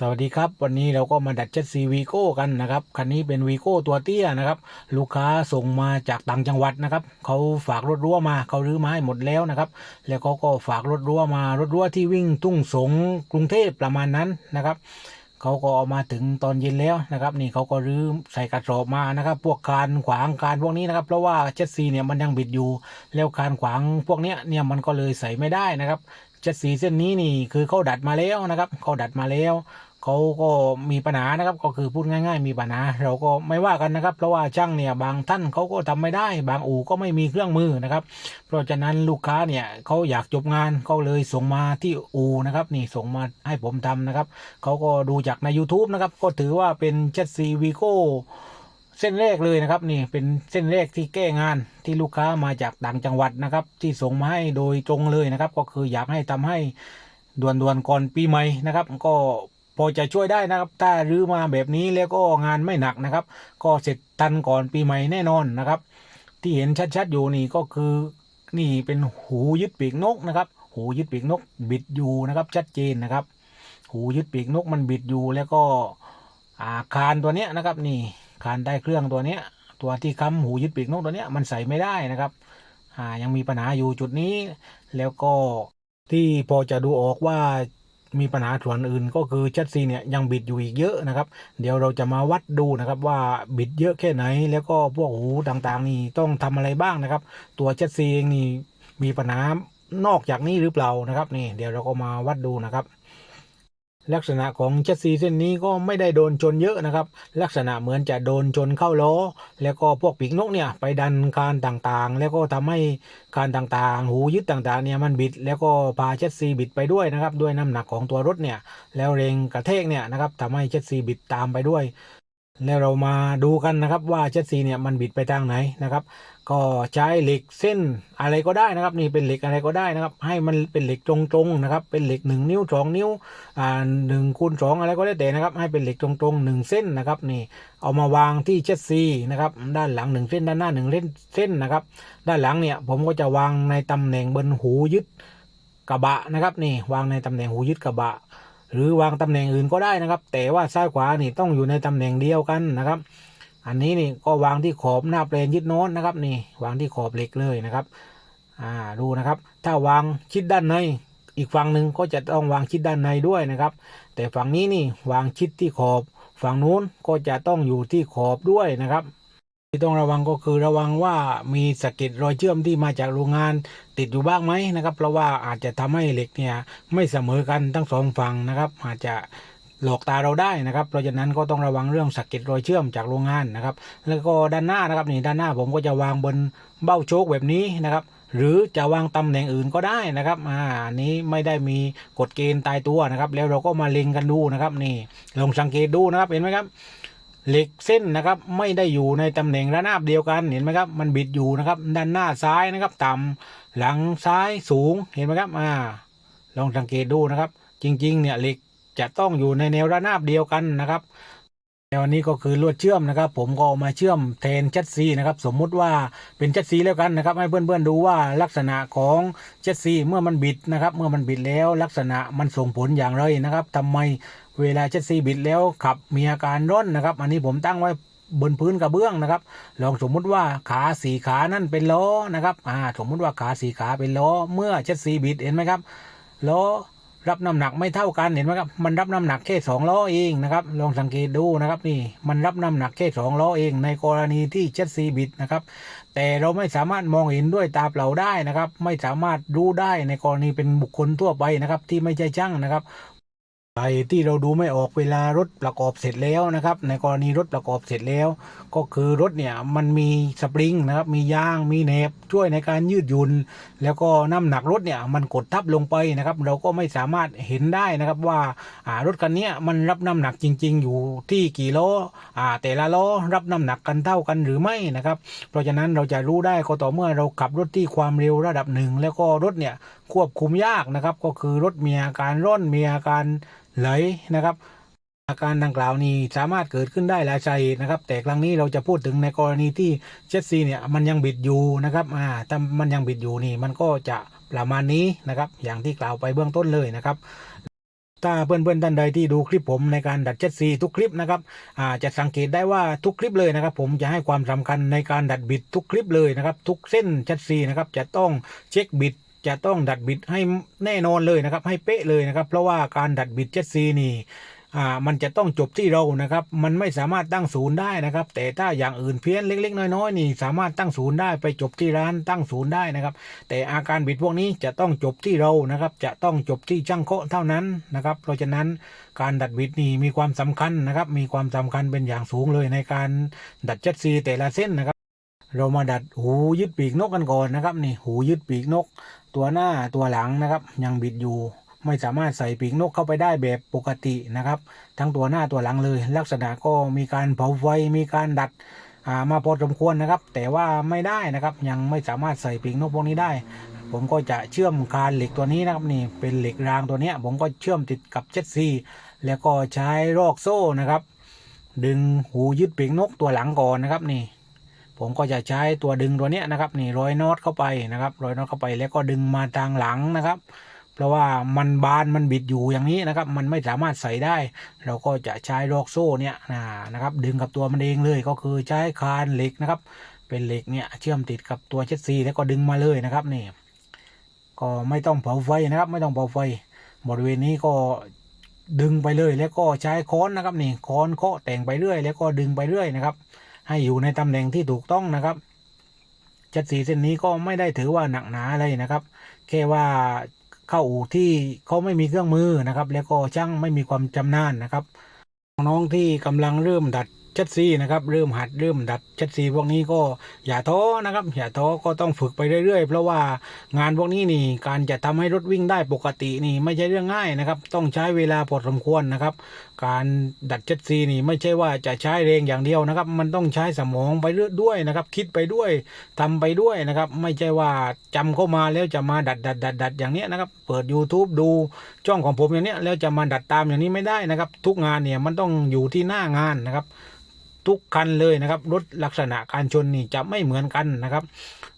สวัสดีครับวันนี้เราก็มาดัดเจ็ตซีวีโก้กันนะครับคันนี้เป็นวีโก้ตัวเตี้ยนะครับลูกค้าส่งมาจากต่างจังหวัดนะครับเขาฝากรถรั้วมาเขารื้อมาให้หมดแล้วนะครับแล้วเขาก็ฝากรถรั้วมารถรั้วที่วิ่งทุ่งสงกรุงเทพประมาณนั้นนะครับเขาก็เอามาถึงตอนเย็นแล้วนะครับ นี่เขาก็รื้อใส่กระสอบมานะครับ พวกคานขวางคานพวกนี้นะครับ เพราะว่าเจ็ตซีเนี่ยมันยังบิดอยู่ แล้วคานขวางพวกเนี้ยเนี่ยมันก็เลยใส่ไม่ได้นะครับเจ็ดสีเส้นนี้นี่คือเขาดัดมาแล้วนะครับเขาดัดมาแล้ว เขาก็มีปัญหานะครับก็คือพูดง่ายๆ มีปัญหาเราก็ไม่ว่ากันนะครับ เพราะว่าช่างเนี่ยบางท่านเขาก็ทำไม่ได้ บางอู่ก็ไม่มีเครื่องมือนะครับ เพราะฉะนั้นลูกค้าเนี่ยเขาอยากจบงานเขาเลยส่งมาที่อู่นะครับนี่ส่งมาให้ผมทำนะครับเขาก็ดูจากใน YouTube นะครับก็ถือว่าเป็นเจ็ดซีวีโก้เส้นแรกเลยนะครับนี่เป็นเส้นแรกที่แก้งานที่ลูกค้ามาจากต่างจังหวัดนะครับ ที่ส่งมาให้โดยตรงเลยนะครับ ก็คืออยากให้ทำให้ด่วนๆก่อนปีใหม่นะครับ ก็ พอจะช่วยได้นะครับ ถ้ารื้อมาแบบนี้แล้วก็งานไม่หนักนะครับ ก็เสร็จทันก่อนปีใหม่แน่นอนนะครับ ที่เห็นชัดๆอยู่นี่ก็คือนี่เป็นหูยึดปีกนกนะครับ หูยึดปีกนกบิดอยู่นะครับ ชัดเจนนะครับ หูยึดปีกนกมันบิดอยู่แล้วก็อาคารตัวเนี้ยนะครับ นี่คานได้เครื่องตัวเนี้ย ตัวที่ค้ำหูยึดปีกนกตัวเนี้ยมันใส่ไม่ได้นะครับอ่ายังมีปัญหาอยู่จุดนี้ แล้วก็ที่พอจะดูออกว่า มีปัญหาส่วนอื่นก็คือชัดซีเนี่ยยังบิดอยู่อีกเยอะนะครับ เดี๋ยวเราจะมาวัดดูนะครับว่าบิดเยอะแค่ไหน แล้วก็พวกหูต่างๆ นี่ต้องทำอะไรบ้างนะครับ ตัวชัดซีเองนี่มีปัญหานอกจากนี้หรือเปล่านะครับนี่เดี๋ยวเราก็มาวัดดูนะครับ ลักษณะของเจ็ตซีเส้นนี้ก็ไม่ได้โดนชนเยอะนะครับ ลักษณะเหมือนจะโดนชนเข้าล้อ แล้วก็พวกปีกนกเนี่ยไปดันคานต่างๆ แล้วก็ทำให้คานต่างๆ หูยึดต่างๆเนี่ยมันบิด แล้วก็พาเจ็ตซีบิดไปด้วยนะครับ ด้วยน้ำหนักของตัวรถเนี่ยแล้วเรงกระแทกเนี่ยนะครับทำให้เจ็ตซีบิดตามไปด้วย แล้วเรามาดูกันนะครับว่าเจ็ตซีเนี่ยมันบิดไปทางไหนนะครับ ก็ใช้เหล็กเส้นอะไรก็ได้นะครับ นี่เป็นเหล็กอะไรก็ได้นะครับ ให้มันเป็นเหล็กตรงๆนะครับ เป็นเหล็กหนึ่งนิ้วสองนิ้วอ่าหนึ่งคูณสองอะไรก็ได้แต่นะครับ ให้เป็นเหล็กตรงๆหนึ่งเส้นนะครับนี่เอามาวางที่เชสซีนะครับด้านหลังหนึ่งเส้นด้านหน้าหนึ่งเส้นนะครับ ด้านหลังเนี่ยผมก็จะวางในตำแหน่งบนหูยึดกระบะนะครับนี่วางในตำแหน่งหูยึดกระบะ หรือวางตำแหน่งอื่นก็ได้นะครับ แต่ว่าซ้ายขวานี่ต้องอยู่ในตำแหน่งเดียวกันนะครับ อันนี้นี่ก็วางที่ขอบหน้าแปลนยึดโน้นนะครับนี่วางที่ขอบเหล็กเลยนะครับอ่าดูนะครับ ถ้าวางชิดด้านในอีกฝั่งหนึ่งก็จะต้องวางชิดด้านในด้วยนะครับ แต่ฝั่งนี้นี่วางชิดที่ขอบ ฝั่งนู้นก็จะต้องอยู่ที่ขอบด้วยนะครับ ที่ต้องระวังก็คือระวังว่ามีสะเก็ดรอยเชื่อมที่มาจากโรงงานติดอยู่บ้างไหมนะครับ เพราะว่าอาจจะทำให้เหล็กเนี่ยไม่เสมอกันทั้งสองฝั่งนะครับอาจจะหลอกตาเราได้นะครับ เพราะฉะนั้นก็ต้องระวังเรื่องสะเก็ดรอยเชื่อมจากโรงงานนะครับ แล้วก็ด้านหน้านะครับนี่ด้านหน้าผมก็จะวางบนเบ้าโชคแบบนี้นะครับหรือจะวางตำแหน่งอื่นก็ได้นะครับอ่านี้ไม่ได้มีกฎเกณฑ์ตายตัวนะครับ แล้วเราก็มาเล็งกันดูนะครับนี่ลองสังเกตดูนะครับเห็นไหมครับ เหล็กเส้นนะครับไม่ได้อยู่ในตำแหน่งระนาบเดียวกันเห็นไหมครับมันบิดอยู่นะครับด้านหน้าซ้ายนะครับ ต่ำหลังซ้ายสูงเห็นไหมครับอ่าลองสังเกตดูนะครับ จริงๆเนี่ยเหล็กจะต้องอยู่ในแนวระนาบเดียวกันนะครับ แต่วันนี้ก็คือลวดเชื่อมนะครับ ผมก็มาเชื่อมแทนชัดซีนะครับ สมมุติว่าเป็นชัดซีแล้วกันนะครับ ให้เพื่อนๆดูว่าลักษณะของชัดซีเมื่อมันบิดนะครับ เมื่อมันบิดแล้วลักษณะมันส่งผลอย่างไรนะครับทำไมเวลาชัดซีบิดแล้วขับมีอาการร้อนนะครับ อันนี้ผมตั้งไว้บนพื้นกระเบื้องนะครับ ลองสมมุติว่าขาสี่ขานั่นเป็นล้อนะครับอ่าสมมุติว่าขาสี่ขาเป็นล้อเมื่อชัดซีบิดเห็นไหมครับล้อ รับน้ำหนักไม่เท่ากันเห็นไหมครับมันรับน้ำหนักแค่สองล้อเองนะครับลองสังเกตดูนะครับนี่มันรับน้ำหนักแค่สองล้อเอง ในกรณีที่เจ็ดซีบิดนะครับแต่เราไม่สามารถมองเห็นด้วยตาเปล่าได้นะครับ ไม่สามารถรู้ได้ในกรณีเป็นบุคคลทั่วไปนะครับที่ไม่ใช่ช่างนะครับ ไปที่เราดูไม่ออกเวลารถประกอบเสร็จแล้วนะครับ ในกรณีรถประกอบเสร็จแล้ว ก็คือรถเนี่ยมันมีสปริงนะครับมียางมีแหนบช่วยในการยืดหยุ่นแล้วก็น้ำหนักรถเนี่ยมันกดทับลงไปนะครับ เราก็ไม่สามารถเห็นได้นะครับว่าารถคันนี้มันรับน้ำหนักจริง ๆ อยู่ที่กี่โลอ่าแต่ละล้อรับน้ำหนักกันเท่ากันหรือไม่นะครับ เพราะฉะนั้นเราจะรู้ได้ก็ต่อเมื่อเราขับรถที่ความเร็วระดับหนึ่งแล้วก็รถเนี่ยควบคุมยากนะครับ ก็คือรถมีอาการร่อนมีอาการ ไหลนะครับ อาการดังกล่าวนี้สามารถเกิดขึ้นได้หลายสาเหตุนะครับ แต่ครั้งนี้เราจะพูดถึงในกรณีที่เจ็ตซีเนี่ยมันยังบิดอยู่นะครับอ่าถ้ามันยังบิดอยู่นี่มันก็จะประมาณนี้นะครับ อย่างที่กล่าวไปเบื้องต้นเลยนะครับถ้าเพื่อนๆท่านใดที่ดูคลิปผมในการดัดเจ็ดซีทุกคลิปนะครับอ่าจะสังเกตได้ว่าทุกคลิปเลยนะครับ ผมจะให้ความสำคัญในการดัดบิดทุกคลิปเลยนะครับ ทุกเส้นเจ็ดซีนะครับจะต้องเช็คบิด จะต้องดัดบิดให้แน่นอนเลยนะครับ ให้เป๊ะเลยนะครับ เพราะว่าการดัดบิดเจ็ดซีนี่อ่ามันจะต้องจบที่เรานะครับ มันไม่สามารถตั้งศูนย์ได้นะครับ แต่ถ้าอย่างอื่นเพี้ยนเล็ก ๆ น้อยๆนี่สามารถตั้งศูนย์ได้ไปจบที่ร้านตั้งศูนย์ได้นะครับ แต่อาการบิดพวกนี้จะต้องจบที่เรานะครับ จะต้องจบที่ช่างเคาะเท่านั้นนะครับ เพราะฉะนั้นการดัดบิดนี่มีความสำคัญนะครับ มีความสำคัญเป็นอย่างสูงเลยในการดัดเจ็ดซีแต่ละเส้นนะครับเรามาดัดหูยึดปีกนกกันก่อนนะครับนี่หูยึดปีกนก ตัวหน้าตัวหลังนะครับ ยังบิดอยู่ไม่สามารถใส่ปีกนกเข้าไปได้แบบปกตินะครับ ทั้งตัวหน้าตัวหลังเลย ลักษณะก็มีการเผาไฟมีการดัดามาพอสมควรนะครับ แต่ว่าไม่ได้นะครับยังไม่สามารถใส่ปีกนกพวกนี้ได้ ผมก็จะเชื่อมคานเหล็กตัวนี้นะครับนี่เป็นเหล็กรางตัวนี้ผมก็เชื่อมติดกับเจ็ดซีแล้วก็ใช้รอกโซ่นะครับ ดึงหูยึดปีกนกตัวหลังก่อนนะครับนี่ ผมก็จะใช้ตัวดึงตัวเนี้ยนะครับนี่ร้อยน็อตเข้าไปนะครับร้อยน็อตเข้าไปแล้วก็ดึงมาทางหลังนะครับ เพราะว่ามันบานมันบิดอยู่อย่างนี้นะครับ มันไม่สามารถใส่ได้ เราก็จะใช้รอกโซ่เนี่ยนะนะครับ ดึงกับตัวมันเองเลยก็คือใช้คานเหล็กนะครับ เป็นเหล็กเนี่ยเชื่อมติดกับตัวเช็ดซีแล้วก็ดึงมาเลยนะครับนี่ก็ไม่ต้องเผาไฟนะครับ ไม่ต้องเผาไฟบริเวณนี้ก็ดึงไปเลยแล้วก็ใช้ค้อนนะครับนี่ค้อนเคาะแต่งไปเรื่อย แล้วก็ดึงไปเรื่อยนะครับ ให้อยู่ในตำแหน่งที่ถูกต้องนะครับจัดสีเส้นนี้ก็ไม่ได้ถือว่าหนักหนาอะไรนะครับ แค่ว่าเข้าอู่ที่เขาไม่มีเครื่องมือนะครับ แล้วก็ช่างไม่มีความจำนาญนะครับ น้องๆที่กำลังเริ่มดัดชัดซีนะครับเริ่มหัดเริ่มดัดชัดซีพวกนี้ก็อย่าท้อนะครับอย่าท้อก็ต้องฝึกไปเรื่อยๆ เพราะว่างานพวกนี้นี่การจะทำให้รถวิ่งได้ปกตินี่ไม่ใช่เรื่องง่ายนะครับต้องใช้เวลาพอสมควรนะครับ การดัดชัดซีนี่ไม่ใช่ว่าจะใช้แรงอย่างเดียวนะครับ มันต้องใช้สมองไปเรื่อยด้วยนะครับ คิดไปด้วยทำไปด้วยนะครับ ไม่ใช่ว่าจำเข้ามาแล้วจะมาดัดดัดดัดดัดอย่างเนี้ยนะครับเปิด YouTube ดูช่องของผมอย่างเนี้ยแล้วจะมาดัดตามอย่างนี้ไม่ได้นะครับ ทุกงานเนี่ยมันต้องอยู่ที่หน้างานนะครับ ทุกคันเลยนะครับ รถลักษณะการชนนี่จะไม่เหมือนกันนะครับ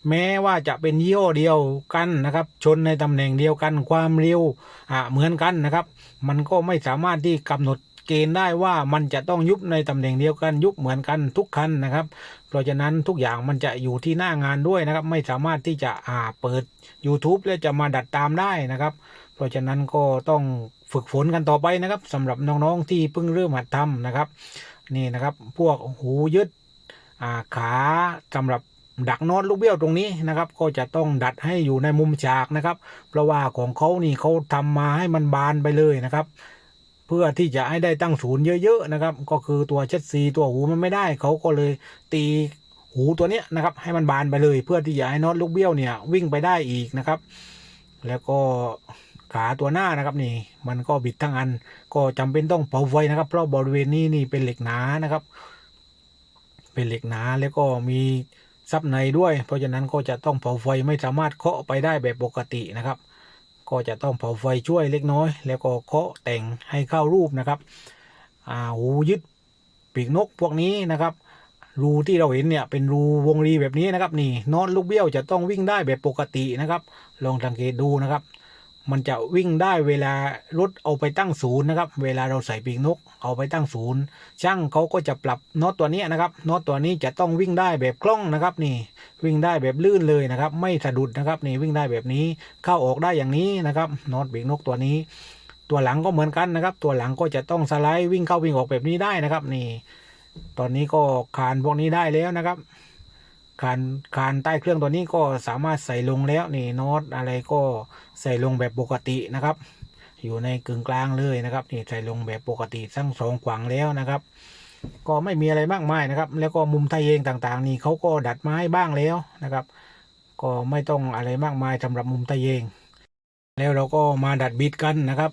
แม้ว่าจะเป็นยี่ห้อเดียวกันนะครับ ชนในตำแหน่งเดียวกันความเร็วอ่าเหมือนกันนะครับ มันก็ไม่สามารถที่กำหนดเกณฑ์ได้ว่ามันจะต้องยุบในตำแหน่งเดียวกันยุบเหมือนกันทุกคันนะครับ เพราะฉะนั้นทุกอย่างมันจะอยู่ที่หน้างานด้วยนะครับ ไม่สามารถที่จะอ่าเปิด YouTube แล้วจะมาดัดตามได้นะครับ เพราะฉะนั้นก็ต้องฝึกฝนกันต่อไปนะครับสำหรับน้องๆที่เพิ่งเริ่มหัดทำนะครับ นี่นะครับ พวกหูยึดาขาสำหรับดักน็อตลูกเบี้ยวตรงนี้นะครับ ก็จะต้องดัดให้อยู่ในมุมฉากนะครับ เพราะว่าของเขานี่เขาทำมาให้มันบานไปเลยนะครับ เพื่อที่จะให้ได้ตั้งศูนย์เยอะๆนะครับ ก็คือตัวเช็ดซีตัวหูมันไม่ได้เขาก็เลยตีหูตัวเนี้ยนะครับ ให้มันบานไปเลย เพื่อที่จะให้น็อตลูกเบี้ยวเนี่ยวิ่งไปได้อีกนะครับ แล้วก็ ขาตัวหน้านะครับนี่ มันก็บิดทั้งอัน ก็จำเป็นต้องเผาไฟนะครับ เพราะบริเวณนี้นี่เป็นเหล็กหนานะครับ เป็นเหล็กหนาแล้วก็มีซับในด้วย เพราะฉะนั้นก็จะต้องเผาไฟไม่สามารถเคาะไปได้แบบปกตินะครับ ก็จะต้องเผาไฟช่วยเล็กน้อย แล้วก็เคาะแต่งให้เข้ารูปนะครับอ่าหูยึดปีกนกพวกนี้นะครับรูที่เราเห็นเนี่ยเป็นรูวงรีแบบนี้นะครับนี่นอตลูกเบี้ยวจะต้องวิ่งได้แบบปกตินะครับ ลองสังเกตดูนะครับ มันจะวิ่งได้เวลารถเอาไปตั้งศูนย์นะครับ เวลาเราใส่ปีกนกเอาไปตั้งศูนย์ช่างเขาก็จะปรับน็อตตัวนี้นะครับน็อตตัวนี้จะต้องวิ่งได้แบบคล่องนะครับนี่วิ่งได้แบบลื่นเลยนะครับ ไม่สะดุดนะครับนี่วิ่งได้แบบนี้เข้าออกได้อย่างนี้นะครับน็อตปีกนกตัวนี้ ตัวหลังก็เหมือนกันนะครับ ตัวหลังก็จะต้องสไลด์วิ่งเข้าวิ่งออกแบบนี้ได้นะครับนี่ ตอนนี้ก็คานพวกนี้ได้แล้วนะครับ คานคานใต้เครื่องตัวนี้ก็สามารถใส่ลงแล้วนี่น็อตอะไรก็ใส่ลงแบบปกตินะครับ อยู่ในกึ่งกลางเลยนะครับนี่ใส่ลงแบบปกติทั้งสองขวางแล้วนะครับ ก็ไม่มีอะไรมากมายนะครับ แล้วก็มุมไทยเองต่างๆ นี่เขาก็ดัดไม้บ้างแล้วนะครับ ก็ไม่ต้องอะไรมากมายสำหรับมุมไทยเองแล้วเราก็มาดัดบิดกันนะครับ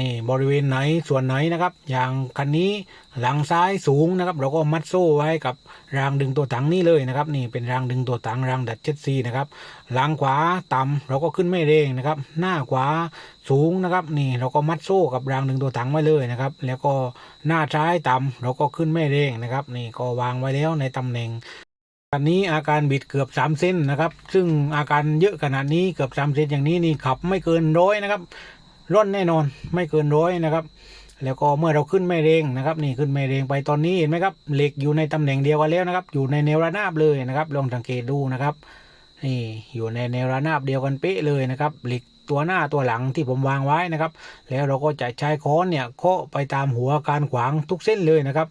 นี่บริเวณไหนส่วนไหนนะครับ อย่างคันนี้หลังซ้ายสูงนะครับ เราก็มัดโซ่ไว้กับรางดึงตัวถังนี่เลยนะครับ นี่เป็นรางดึงตัวถังรางดัดเจ็ดซีนะครับหลังขวาต่ำเราก็ขึ้นไม่เร่งนะครับ หน้าขวาสูงนะครับ นี่เราก็มัดโซ่กับรางดึงตัวถังไว้เลยนะครับ แล้วก็หน้าซ้ายต่ำเราก็ขึ้นไม่เร่งนะครับ นี่ก็วางไว้แล้วในตำแหน่งอันนี้อาการบิดเกือบ 3เซนนะครับ ซึ่งอาการเยอะขนาดนี้เกือบ 3เซนอย่างนี้นี่ขับไม่เกินร้อยนะครับ ร่อนแน่นอนไม่เกินร้อยนะครับ แล้วก็เมื่อเราขึ้นแม่เรงนะครับ นี่ขึ้นแม่เรงไปตอนนี้เห็นไหมครับเหล็กอยู่ในตำแหน่งเดียวกันแล้วนะครับ อยู่ในแนวระนาบเลยนะครับ ลองสังเกตดูนะครับนี่อยู่ในแนวระนาบเดียวกันเป๊ะเลยนะครับเหล็กตัวหน้าตัวหลังที่ผมวางไว้นะครับ แล้วเราก็จะใช้ค้อนเนี่ยเคาะไปตามหัวการขวางทุกเส้นเลยนะครับ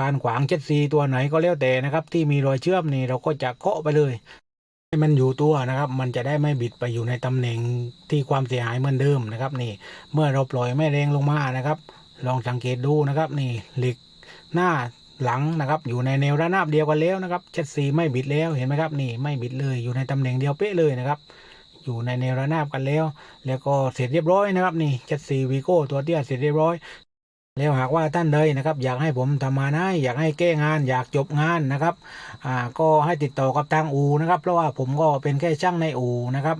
การขวางเจ็ดซีตัวไหนก็แล้วแต่นะครับ ที่มีรอยเชื่อมนี่เราก็จะเคาะไปเลย ให้มันอยู่ตัวนะครับ มันจะได้ไม่บิดไปอยู่ในตำแหน่งที่ความเสียหายเหมือนเดิมนะครับนี่ เมื่อเราปล่อยแม่แรงลงมานะครับ ลองสังเกตดูนะครับนี่เหล็กหน้าหลังนะครับอยู่ในแนวระนาบเดียวกันแล้วนะครับเจ็ดสีไม่บิดแล้วเห็นไหมครับนี่ไม่บิดเลยอยู่ในตำแหน่งเดียวเป๊ะเลยนะครับ อยู่ในแนวระนาบกันแล้ว แล้วก็เสร็จเรียบร้อยนะครับนี่เจ็ดสีวีโก้ตัวเตี้ยเสร็จเรียบร้อย แล้วหากว่าท่านใดนะครับ อยากให้ผมทำมานให้อยากให้แก้งาน อยากจบงานนะครับอ่าก็ให้ติดต่อกับทางอูนะครับเพราะว่าผมก็เป็นแค่ช่างในอูนะครับ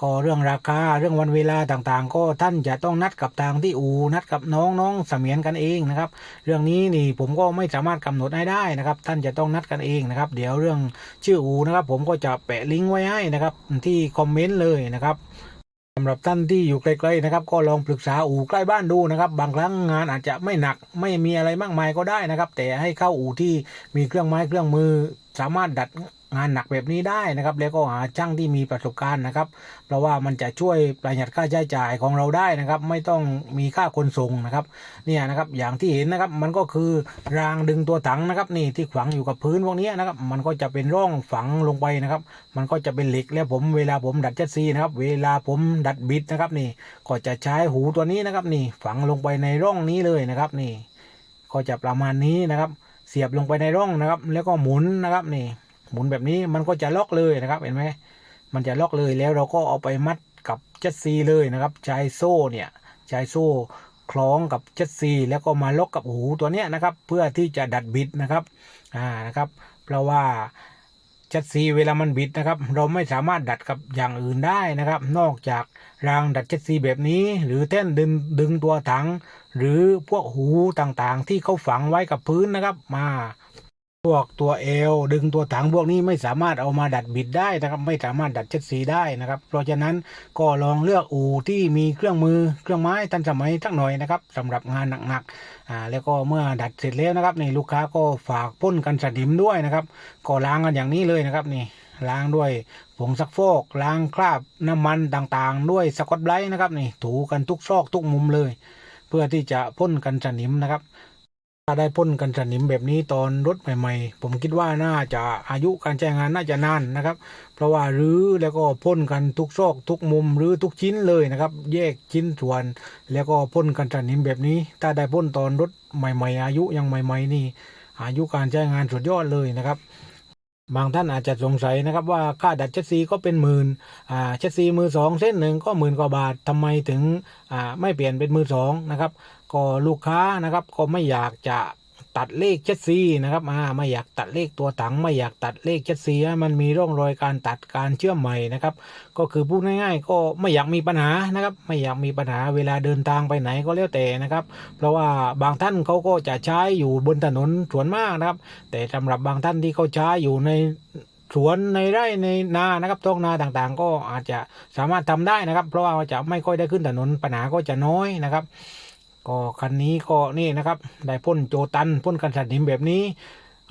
ก็เรื่องราคาเรื่องวันเวลาต่างๆ ก็ท่านจะต้องนัดกับทางที่อูนัดกับน้องน้องเสมียนกันเองนะครับ เรื่องนี้นี่ผมก็ไม่สามารถกำหนดให้ได้นะครับ ท่านจะต้องนัดกันเองนะครับ เดี๋ยวเรื่องชื่ออูนะครับ ผมก็จะแปะลิงก์ไว้ให้นะครับที่คอมเมนต์เลยนะครับ สำหรับท่านที่อยู่ไกลๆนะครับก็ลองปรึกษาอู่ใกล้บ้านดูนะครับ บางครั้งงานอาจจะไม่หนักไม่มีอะไรมากมายก็ได้นะครับ แต่ให้เข้าอู่ที่มีเครื่องไม้เครื่องมือ สามารถดัดงานหนักแบบนี้ได้นะครับ แล้วก็หาช่างที่มีประสบการณ์นะครับ เพราะว่ามันจะช่วยประหยัดค่าใช้จ่ายของเราได้นะครับ ไม่ต้องมีค่าขนส่งนะครับเนี่ยนะครับอย่างที่เห็นนะครับมันก็คือรางดึงตัวถังนะครับ นี่ที่ขวางอยู่กับพื้นพวกนี้นะครับ มันก็จะเป็นร่องฝังลงไปนะครับ มันก็จะเป็นเหล็กแล้วผมเวลาผมดัดเจ็ดซีนะครับ เวลาผมดัดบิดนะครับนี่ก็จะใช้หูตัวนี้นะครับ นี่ฝังลงไปในร่องนี้เลยนะครับ นี่ ก็จะประมาณนี้นะครับ สียบลงไปในร่องนะครับ แล้วก็หมุนนะครับนี่ หมุนแบบนี้มันก็จะล็อกเลยนะครับ เห็นไหมมันจะล็อกเลยแล้วเราก็เอาไปมัดกับเจ็ดซีเลยนะครับใช้โซ่เนี่ยใช้โซ่คล้องกับเจ็ดซีแล้วก็มาล็อกกับหูตัวเนี้ยนะครับ เพื่อที่จะดัดบิดนะครับอ่านะครับ เพราะว่า จ็ดซีเวลามันบิดนะครับ เราไม่สามารถดัดกับอย่างอื่นได้นะครับ นอกจากรางดัดเจ็ดซีแบบนี้ หรือแท่นดึงดึงตัวถัง หรือพวกหูต่างๆ ที่เขาฝังไว้กับพื้นนะครับมา พวกตัวเอลดึงตัวถังพวกนี้ไม่สามารถเอามาดัดบิดได้นะครับ ไม่สามารถดัดเช็ดสีได้นะครับ เพราะฉะนั้นก็ลองเลือกอู่ที่มีเครื่องมือเครื่องไม้ทันสมัยสักหน่อยนะครับสำหรับงานหนักๆอ่าแล้วก็เมื่อดัดเสร็จแล้วนะครับนี่ลูกค้าก็ฝากพ่นกันสนิมด้วยนะครับก็ล้างกันอย่างนี้เลยนะครับนี่ล้างด้วยผงซักฟอกล้างคราบน้ำมันต่างๆ ด้วยสกอตไบรท์นะครับนี่ถูกันทุกซอกทุกมุมเลย เพื่อที่จะพ่นกันสนิมนะครับ ถ้าได้พ่นกันสนิมแบบนี้ตอนรถใหม่ ๆ ผมคิดว่าน่าจะอายุการใช้งานน่าจะนานนะครับ เพราะว่ารื้อแล้วก็พ่นกันทุกซอกทุกมุมหรือทุกชิ้นเลยนะครับ แยกชิ้นส่วน แล้วก็พ่นกันสนิมแบบนี้ ถ้าได้พ่นตอนรถใหม่ ๆ อายุยังใหม่ ๆ นี่ อายุการใช้งานสุดยอดเลยนะครับบางท่านอาจจะสงสัยนะครับว่าค่าดัดเช็ดซีก็เป็นหมื่นอ่าเช็ดซีมือสองเส้นหนึ่งก็หมื่นกว่าบาททำไมถึงอ่าไม่เปลี่ยนเป็นมือสองนะครับ ก็ลูกค้านะครับก็ไม่อยากจะตัดเลขเจ็ดซีนะครับอ่าไม่อยากตัดเลขตัวถัง ไม่อยากตัดเลขเจ็ดซีมันมีร่องรอยการตัดการเชื่อมใหม่นะครับ ก็คือพูดง่ายๆ ก็ไม่อยากมีปัญหานะครับ ไม่อยากมีปัญหาเวลาเดินทางไปไหนก็แล้วแต่นะครับ เพราะว่าบางท่านเขาก็จะใช้อยู่บนถนนส่วนมากนะครับ แต่สำหรับบางท่านที่เขาใช้อยู่ในสวนในไร่ในนานะครับท้องนาต่างๆ ก็อาจจะสามารถทำได้นะครับ เพราะว่าจะไม่ค่อยได้ขึ้นถนนปัญหาก็จะน้อยนะครับ ก็คันนี้ก็นี่นะครับ ได้พ่นโจตันพ่นกันสนิมแบบนี้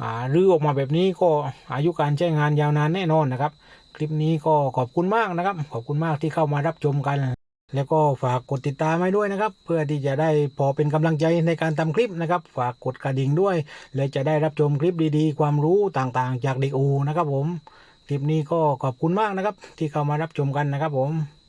อารื้อออกมาแบบนี้ก็อายุการใช้งานยาวนานแน่นอนนะครับ คลิปนี้ก็ขอบคุณมากนะครับ ขอบคุณมากที่เข้ามารับชมกัน แล้วก็ฝากกดติดตามให้ด้วยนะครับ เพื่อที่จะได้พอเป็นกำลังใจในการทำคลิปนะครับ ฝากกดกระดิ่งด้วย และจะได้รับชมคลิปดีๆ ความรู้ต่างๆ จากเด็กอูนะครับผมคลิปนี้ก็ขอบคุณมากนะครับ ที่เข้ามารับชมกันนะครับผม